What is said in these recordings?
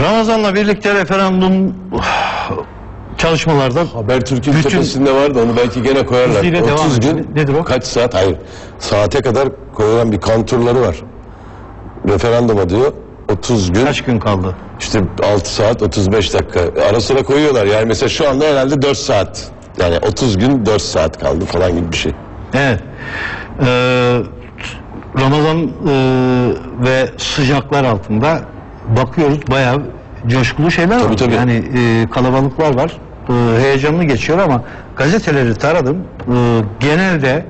Ramazan'la birlikte referandum çalışmalarda Habertürk'ün Bütün- tepesinde vardı onu belki gene koyarlar. Hızıyla devam 30 ediyor. gün Nedir o? kaç saat? Hayır. Saate kadar koyulan bir kontrolleri var. Referanduma diyor 30 gün kaç gün kaldı? işte 6 saat 35 dakika ara sıra koyuyorlar. Yani mesela şu anda herhalde 4 saat. Yani 30 gün 4 saat kaldı falan gibi bir şey. Evet. Ee, Ramazan e, ve sıcaklar altında bakıyoruz bayağı coşkulu şeyler Tabii, var. tabii. Yani e, kalabalıklar var. E, heyecanlı geçiyor ama gazeteleri taradım. E, genelde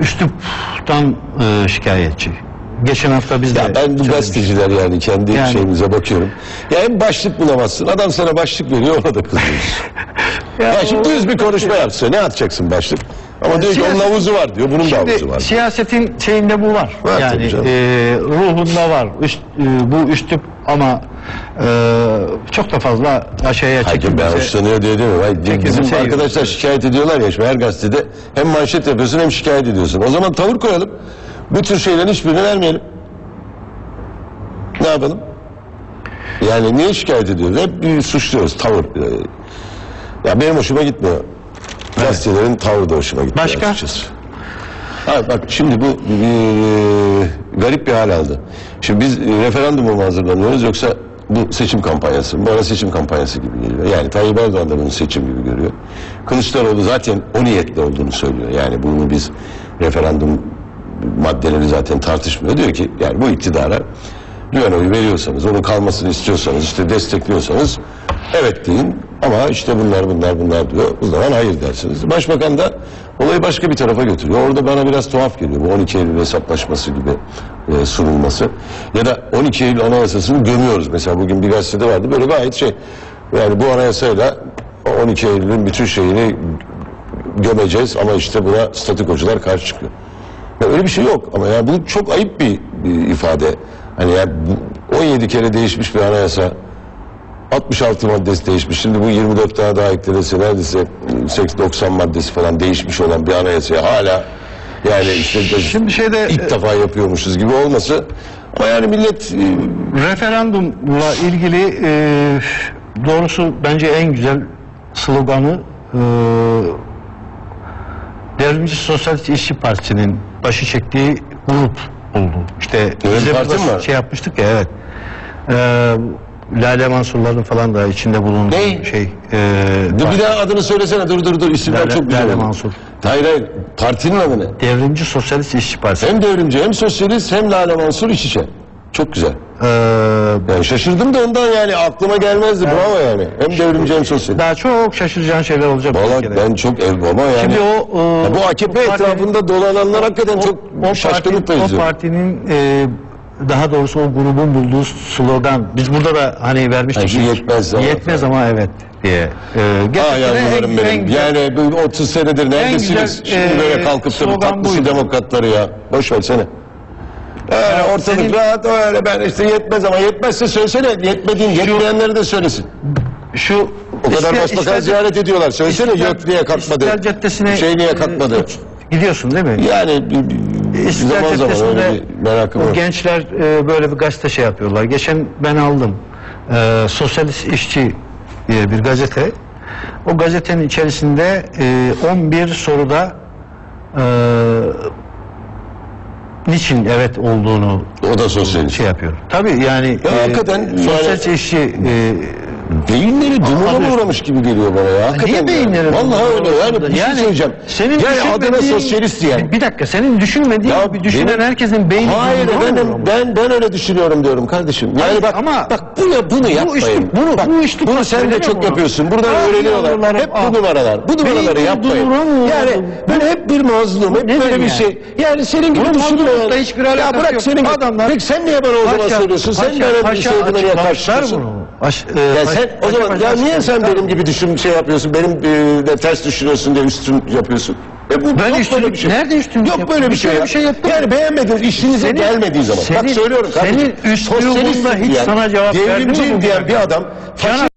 üsluptan e, şikayetçi. Geçen hafta biz de Ya ben bu gazeteciler yani kendi Yani- şeyimize bakıyorum. Ya hem başlık bulamazsın. Adam sana başlık veriyor ona da kızıyorsun. Ya ya şimdi düz bir konuşma yapsa ne atacaksın başlık? Ama diyor ki onun siyaset- havuzu var diyor. Bunun da havuzu Şimdi var. siyasetin şeyinde bu var. Var tabii yani canım. e, ruhunda var. Üst, e, bu üslup ama e, çok da fazla aşağıya Hakim ben çekilmese. hoşlanıyor diye değil mi? Vay, Bizim iyi arkadaşlar şikayet ediyorlar ya şimdi her gazetede hem manşet yapıyorsun hem şikayet ediyorsun. O zaman tavır koyalım. Bu tür şeylerin hiçbirini vermeyelim. Ne yapalım? Yani niye şikayet ediyoruz? Hep bir suçluyoruz tavır. Ee, Ya benim hoşuma gitmiyor. Gazetelerin tavrı da hoşuma gitmiyor Başka? açıkçası. Ha, bak şimdi bu e, garip bir hal aldı. Şimdi biz e, referanduma mı hazırlanıyoruz yoksa bu seçim kampanyası mı? Bana seçim kampanyası gibi geliyor. Yani Tayyip Erdoğan da bunu seçim gibi görüyor. Kılıçdaroğlu zaten o niyetle olduğunu söylüyor. Yani bunu biz referandum maddeleri zaten tartışmıyor. Diyor ki yani bu iktidara güven oyu veriyorsanız, onun kalmasını istiyorsanız, işte destekliyorsanız evet deyin ama işte bunlar bunlar bunlar diyor. O zaman hayır dersiniz. Başbakan da olayı başka bir tarafa götürüyor. Orada bana biraz tuhaf geliyor bu 12 Eylül hesaplaşması gibi e, sunulması. Ya da 12 Eylül anayasasını gömüyoruz. Mesela bugün bir gazetede vardı böyle gayet şey yani bu anayasayla 12 Eylül'ün bütün şeyini gömeceğiz ama işte buna statikocular karşı çıkıyor. Ya öyle bir şey yok ama ya bu çok ayıp bir, bir ifade. Hani ya bu 17 kere değişmiş bir anayasa 66 maddesi değişmiş. Şimdi bu 24 tane daha eklenirse neredeyse 80-90 maddesi falan değişmiş olan bir anayasaya hala yani işte Şimdi şeyde ilk defa yapıyormuşuz gibi olması ama yani millet e, referandumla ilgili e, doğrusu bence en güzel sloganı e, Devrimci Sosyalist İşçi Partisi'nin başı çektiği grup oldu. İşte Öyle bir biz de parti burada mi var? şey yapmıştık ya evet. E, Lale Mansurların falan da içinde bulunduğu Ne? şey. E, dur bir daha adını söylesene dur dur dur isimler Lale- çok güzel. Lale oldu. Mansur. Hayır hayır partinin adı ne? Devrimci Sosyalist İşçi Partisi. Hem devrimci hem sosyalist hem Lale Mansur iç içe. Çok güzel. E, Yani şaşırdım da ondan yani aklıma gelmezdi bravo yani. Hem devrimci hem sosyalist. daha çok şaşıracağın şeyler olacak. Valla ben çok ev ama yani. Şimdi o, e, Ya bu AKP o partinin- etrafında dolananlar hakikaten o, çok o şaşkınlıkla parti- O partinin e, daha doğrusu o grubun bulduğu slogan biz burada da hani vermiştik. Şu yetmez ama. Yetmez ama evet diye. E, Ha gerçekten yavrularım en- benim. en yani bu 30 senedir neredesiniz? güzel, Şimdi e, böyle kalkıp da bu slogan tatlı su buydu. demokratları ya. Boş versene. Öyle ortalık senin- rahat öyle ben işte yetmez ama yetmezse söylesene yetmediğin yetmeyenleri de söylesin. şu O kadar İstiklal- başbakan ziyaret ediyorlar. Söylesene İstiklal- yok niye kalkmadı? İstiklal Caddesi'ne Şey niye e, kalkmadı? Gidiyorsun değil mi? Yani bir, bir, İstiklal zaman zaman öyle bir merakım o var. gençler e, böyle bir gazete şey yapıyorlar. Geçen ben aldım. E, Sosyalist İşçi diye bir gazete. O gazetenin içerisinde e, 11 soruda e, niçin evet olduğunu O da sosyalist. şey yapıyor. Tabii yani Ya hakikaten sosyalist işçi e, Beyinleri dumura uğramış gibi geliyor bana ya. Hakikaten niye beyinleri Vallahi dumura öyle yani bir şey Yani söyleyeceğim. senin yani adına düşünmediğin- sosyalist diyen. Bir dakika senin düşünmediğin Ya gibi düşünen benim- herkesin beyni Hayır dumura ben ben öyle düşünüyorum diyorum kardeşim. Yani Hayır, bak ama- bak bunu bunu yapmayın. üslup, bunu- bak, bu üslup bunu sen de çok bunu. yapıyorsun. Buradan Ah, öğreniyorlar. yavrularım, Hep ah. bu numaralar. Bu numaraları Beyni yapmayın. dumura mı Yani olur? ben hep bir mazlum, hep nedir böyle bir yani? şey. Yani senin gibi Bunun düşünmeyen. mazlumlukla hiçbir Ya bırak yok. senin. Adamlar- Peki sen niye bana o zaman Paşa- söylüyorsun? Sen paşa- böyle bir paşa şey niye açıklamışlar karşı çıkıyorsun? bunu. Aş- e, Ya sen o zaman ya niye sen benim gibi düşün şey yapıyorsun? Benim e, de ters düşünüyorsun diye üstün yapıyorsun. E bu, Ben yok böyle bir şey. nerede üstünlük Yok böyle bir Bir şey. ya. bir şey yaptım. Yani beğenmediğiniz işinize Senin- gelmediği zaman. Bak senin- söylüyorum kardeşim. senin üslubunda sosyalistim hiç diyen, sana cevap verdi mi Devrimciyim diyen bir adam. Canan-